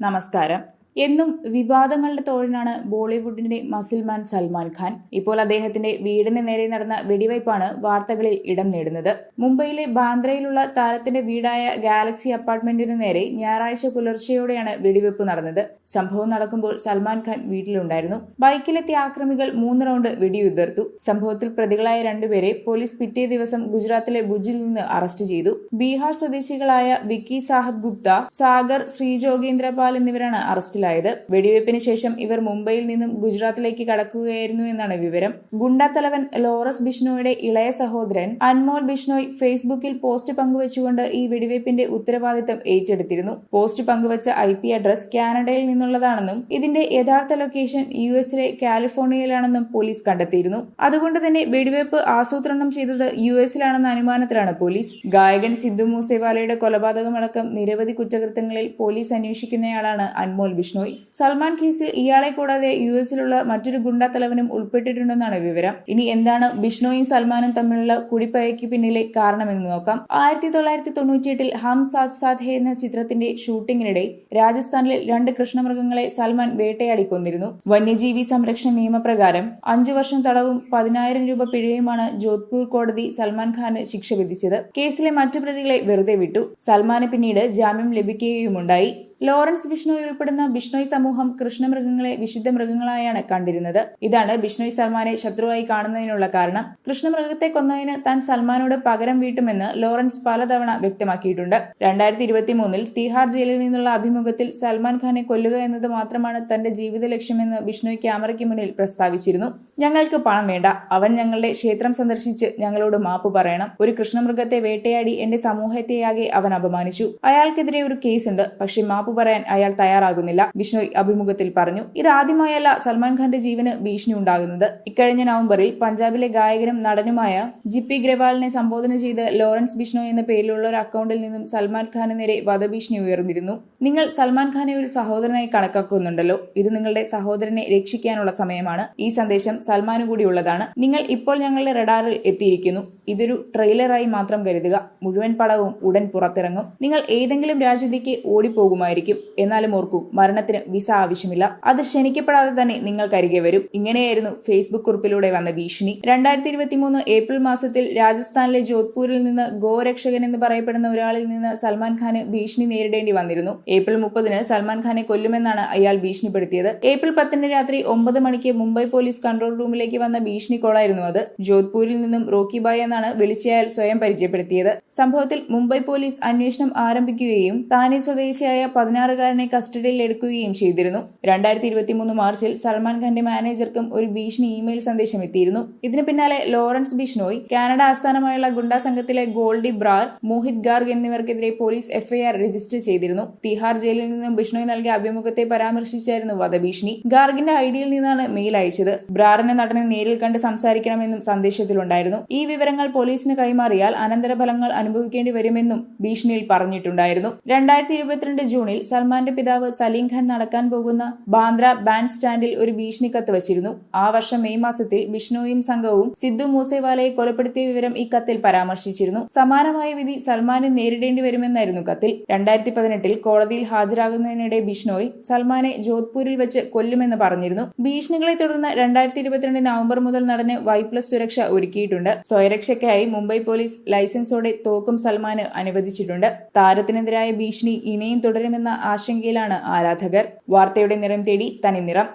നമസ്കാരം എന്നും വിവാദങ്ങളുടെ തോഴിനാണ് ബോളിവുഡിന്റെ മസിൽമാൻ സൽമാൻ ഖാൻ. ഇപ്പോൾ അദ്ദേഹത്തിന്റെ വീടിന് നേരെ നടന്ന വെടിവയ്പാണ് വാർത്തകളിൽ ഇടം നേടുന്നത്. മുംബൈയിലെ ബാന്ദ്രയിലുള്ള താരത്തിന്റെ വീടായ ഗാലക്സി അപ്പാർട്ട്മെന്റിന് നേരെ ഞായറാഴ്ച പുലർച്ചെയോടെയാണ് വെടിവെപ്പ് നടന്നത്. സംഭവം നടക്കുമ്പോൾ സൽമാൻ ഖാൻ വീട്ടിലുണ്ടായിരുന്നു. ബൈക്കിലെത്തിയ ആക്രമികൾ മൂന്ന് റൗണ്ട് വെടിയുതിർത്തു. സംഭവത്തിൽ പ്രതികളായ രണ്ടുപേരെ പോലീസ് പിറ്റേ ദിവസം ഗുജറാത്തിലെ ഭുജിൽ നിന്ന് അറസ്റ്റ് ചെയ്തു. ബീഹാർ സ്വദേശികളായ വിക്കി സാഹബ് ഗുപ്ത സാഗർ ശ്രീജോഗേന്ദ്രപാൽ എന്നിവരാണ് അറസ്റ്റിലായത്. വെടിവയ്പ്പിന് ശേഷം ഇവർ മുംബൈയിൽ നിന്നും ഗുജറാത്തിലേക്ക് കടക്കുകയായിരുന്നു എന്നാണ് വിവരം. ഗുണ്ടാ തലവൻ ലോറസ് ബിഷ്ണോയുടെ ഇളയ സഹോദരൻ അൻമോൾ ബിഷ്ണോയ് ഫേസ്ബുക്കിൽ പോസ്റ്റ് പങ്കുവച്ചുകൊണ്ട് ഈ വെടിവയ്പ്പിന്റെ ഉത്തരവാദിത്തം ഏറ്റെടുത്തിരുന്നു. പോസ്റ്റ് പങ്കുവച്ച ഐ പി അഡ്രസ് കാനഡയിൽ നിന്നുള്ളതാണെന്നും ഇതിന്റെ യഥാർത്ഥ ലൊക്കേഷൻ യു എസിലെ കാലിഫോർണിയയിലാണെന്നും പോലീസ് കണ്ടെത്തിയിരുന്നു. അതുകൊണ്ട് തന്നെ വെടിവയ്പ്പ് ആസൂത്രണം ചെയ്തത് യു എസിലാണെന്ന അനുമാനത്തിലാണ് പോലീസ്. ഗായകൻ സിദ്ധു മൂസേവാലയുടെ കൊലപാതകമടക്കം നിരവധി കുറ്റകൃത്യങ്ങളിൽ പോലീസ് അന്വേഷിക്കുന്നയാളാണ് അൻമോൽ ബിഷ്ണോയ് സൽമാൻ കേസിൽ ഇയാളെ കൂടാതെ യു എസിലുള്ള മറ്റൊരു ഗുണ്ടാ തലവനും ഉൾപ്പെട്ടിട്ടുണ്ടെന്നാണ് വിവരം. ഇനി എന്താണ് ബിഷ്ണോയും സൽമാനും തമ്മിലുള്ള കുടിപ്പയയ്ക്ക് പിന്നിലെ കാരണമെന്ന് നോക്കാം. ആയിരത്തി തൊള്ളായിരത്തി തൊണ്ണൂറ്റിയെട്ടിൽ ഹം സാത് സാത് എന്ന ചിത്രത്തിന്റെ ഷൂട്ടിങ്ങിനിടെ രാജസ്ഥാനിലെ രണ്ട് കൃഷ്ണമൃഗങ്ങളെ സൽമാൻ വേട്ടയാടി കൊന്നിരുന്നു വന്യജീവി സംരക്ഷണ നിയമപ്രകാരം അഞ്ചു വർഷം തടവും പതിനായിരം രൂപ പിഴയുമാണ് ജോധ്പൂർ കോടതി സൽമാൻ ഖാന് ശിക്ഷ വിധിച്ചത്. കേസിലെ മറ്റു പ്രതികളെ വെറുതെ വിട്ടു. സൽമാന് പിന്നീട് ജാമ്യം ലഭിക്കുകയുമുണ്ടായി. ലോറൻസ് ബിഷ്ണോയ് ഉൾപ്പെടുന്ന ബിഷ്ണോയ് സമൂഹം കൃഷ്ണമൃഗങ്ങളെ വിശുദ്ധ മൃഗങ്ങളായാണ് കണ്ടിരുന്നത്. ഇതാണ് ബിഷ്ണോയ് സൽമാനെ ശത്രുവായി കാണുന്നതിനുള്ള കാരണം. കൃഷ്ണമൃഗത്തെ കൊന്നതിന് താൻ സൽമാനോട് പകരം വീട്ടുമെന്ന് ലോറൻസ് പലതവണ വ്യക്തമാക്കിയിട്ടുണ്ട്. രണ്ടായിരത്തി ഇരുപത്തി മൂന്നിൽ തിഹാർ ജയിലിൽ നിന്നുള്ള അഭിമുഖത്തിൽ സൽമാൻ ഖാനെ കൊല്ലുക എന്നത് മാത്രമാണ് തന്റെ ജീവിത ലക്ഷ്യമെന്ന് ബിഷ്ണോയ് ക്യാമറയ്ക്ക് മുന്നിൽ പ്രസ്താവിച്ചിരുന്നു. ഞങ്ങൾക്ക് പണം വേണ്ട. അവൻ ഞങ്ങളുടെ ക്ഷേത്രം സന്ദർശിച്ച് ഞങ്ങളോട് മാപ്പ് പറയണം. ഒരു കൃഷ്ണമൃഗത്തെ വേട്ടയാടി എന്റെ സമൂഹത്തെയാകെ അവൻ അപമാനിച്ചു. അയാൾക്കെതിരെ ഒരു കേസുണ്ട്. പക്ഷേ മാപ്പ് പറയാൻ അയാൾ തയ്യാറാകുന്നില്ല. ബിഷ്ണോയ് അഭിമുഖത്തിൽ പറഞ്ഞു ഇതാദ്യമായല്ല സൽമാൻ ഖാന്റെ ജീവന് ഭീഷണി ഉണ്ടാകുന്നത്. ഇക്കഴിഞ്ഞ നവംബറിൽ പഞ്ചാബിലെ ഗായകനും നടനുമായ ജിപ്പി ഗ്രവാളിനെ സംബോധന ചെയ്ത് ലോറൻസ് ബിഷ്ണോയ് എന്ന പേരിലുള്ള ഒരു അക്കൗണ്ടിൽ നിന്നും സൽമാൻ ഖാന് നേരെ വധഭീഷണി ഉയർന്നിരുന്നു. നിങ്ങൾ സൽമാൻ ഖാനെ ഒരു സഹോദരനായി കണക്കാക്കുന്നുണ്ടല്ലോ. ഇത് നിങ്ങളുടെ സഹോദരനെ രക്ഷിക്കാനുള്ള സമയമാണ്. ഈ സന്ദേശം സൽമാനു കൂടിയുള്ളതാണ് നിങ്ങൾ ഇപ്പോൾ ഞങ്ങളുടെ റഡാറിൽ എത്തിയിരിക്കുന്നു. ഇതൊരു ട്രെയിലറായി മാത്രം കരുതുക. മുഴുവൻ പടവും ഉടൻ പുറത്തിറങ്ങും. നിങ്ങൾ ഏതെങ്കിലും രാജ്യത്തേക്ക് ഓടിപ്പോകുമായിരിക്കും എന്നാലും ഓർക്കൂ മരണത്തിന് വിസ ആവശ്യമില്ല. അത് ക്ഷണിക്കപ്പെടാതെ തന്നെ നിങ്ങൾക്കരികെ വരും. ഇങ്ങനെയായിരുന്നു ഫേസ്ബുക്ക് കുറിപ്പിലൂടെ വന്ന ഭീഷണി. രണ്ടായിരത്തി ഏപ്രിൽ മാസത്തിൽ രാജസ്ഥാനിലെ ജോധ്പൂരിൽ നിന്ന് ഗോരക്ഷകൻ എന്ന് പറയപ്പെടുന്ന ഒരാളിൽ നിന്ന് സൽമാൻ ഖാന് ഭീഷണി നേരിടേണ്ടി വന്നിരുന്നു. ഏപ്രിൽ മുപ്പതിന് സൽമാൻ ഖാനെ കൊല്ലുമെന്നാണ് അയാൾ ഭീഷണിപ്പെടുത്തിയത്. ഏപ്രിൽ പത്തിന് രാത്രി ഒമ്പത് മണിക്ക് മുംബൈ പോലീസ് കൺട്രോൾ റൂമിലേക്ക് വന്ന ഭീഷണി കോളായിരുന്നു അത്. ജോധ്പൂരിൽ നിന്നും റോക്കി ബായ് എന്നാണ് വിളിച്ചയാൾ സ്വയം പരിചയപ്പെടുത്തിയത്. സംഭവത്തിൽ മുംബൈ പോലീസ് അന്വേഷണം ആരംഭിക്കുകയും താനെ സ്വദേശിയായ പതിനാറുകാരനെ കസ്റ്റഡിയിൽ എടുക്കുകയും ചെയ്തിരുന്നു. രണ്ടായിരത്തി ഇരുപത്തി മൂന്ന് മാർച്ചിൽ സൽമാൻ ഖാന്റെ മാനേജർക്കും ഒരു ഭീഷണി ഇമെയിൽ സന്ദേശം എത്തിയിരുന്നു. ഇതിന് പിന്നാലെ ലോറൻസ് ബിഷ്ണോയ് കാനഡ ആസ്ഥാനമായുള്ള ഗുണ്ടാ സംഘത്തിലെ ഗോൾഡി ബ്രാർ മോഹിത് ഗാർഗ് എന്നിവർക്കെതിരെ പോലീസ് എഫ്ഐആർ രജിസ്റ്റർ ചെയ്തിരുന്നു. തിഹാർ ജയിലിൽ നിന്നും ബിഷ്ണോയ് നൽകിയ അഭിമുഖത്തെ പരാമർശിച്ചായിരുന്നു വധഭീഷണി. ഗാർഗിന്റെ ഐഡിയിൽ നിന്നാണ് മെയിൽ അയച്ചത്. ബ്രാറിനെ നടനെ നേരിൽ കണ്ട് സംസാരിക്കണമെന്നും സന്ദേശത്തിലുണ്ടായിരുന്നു. ഈ വിവരങ്ങൾ പോലീസിന് കൈമാറിയാൽ അനന്തരഫലങ്ങൾ അനുഭവിക്കേണ്ടി വരുമെന്നും ഭീഷണിയിൽ പറഞ്ഞിട്ടുണ്ടായിരുന്നു. രണ്ടായിരത്തി ഇരുപത്തിരണ്ട് ജൂണിൽ സൽമാന്റെ പിതാവ് സലീം ഖാൻ നടക്കാൻ പോകുന്ന ബാന്ദ്ര ബാൻഡ് സ്റ്റാൻഡിൽ ഒരു ഭീഷണി കത്ത് വച്ചിരുന്നു ആ വർഷം മെയ് മാസത്തിൽ ബിഷ്ണോയും സംഘവും സിദ്ധു മൂസേവാലയെ കൊലപ്പെടുത്തിയ വിവരം ഈ കത്തിൽ പരാമർശിച്ചിരുന്നു. സമാനമായ വിധി സൽമാനെ നേരിടേണ്ടി വരുമെന്നായിരുന്നു കത്തിൽ. രണ്ടായിരത്തി പതിനെട്ടിൽ കോടതിയിൽ ഹാജരാകുന്നതിനിടെ ബിഷ്ണോയ് സൽമാനെ ജോധ്പൂരിൽ വെച്ച് കൊല്ലുമെന്ന് പറഞ്ഞിരുന്നു. ഭീഷണികളെ തുടർന്ന് രണ്ടായിരത്തി ഇരുപത്തിരണ്ട് നവംബർ മുതൽ നടന് വൈ പ്ലസ് സുരക്ഷ ഒരുക്കിയിട്ടുണ്ട്. സ്വയരക്ഷയ്ക്കായി മുംബൈ പോലീസ് ലൈസൻസോടെ തോക്കും സൽമാന് അനുവദിച്ചിട്ടുണ്ട്. താരത്തിനെതിരായ ഭീഷണി ഇനിയും തുടരുമെന്ന ആശങ്കയിലാണ് ആരാധകർ. വാർത്തയുടെ നിറം തേടി തനി നിറം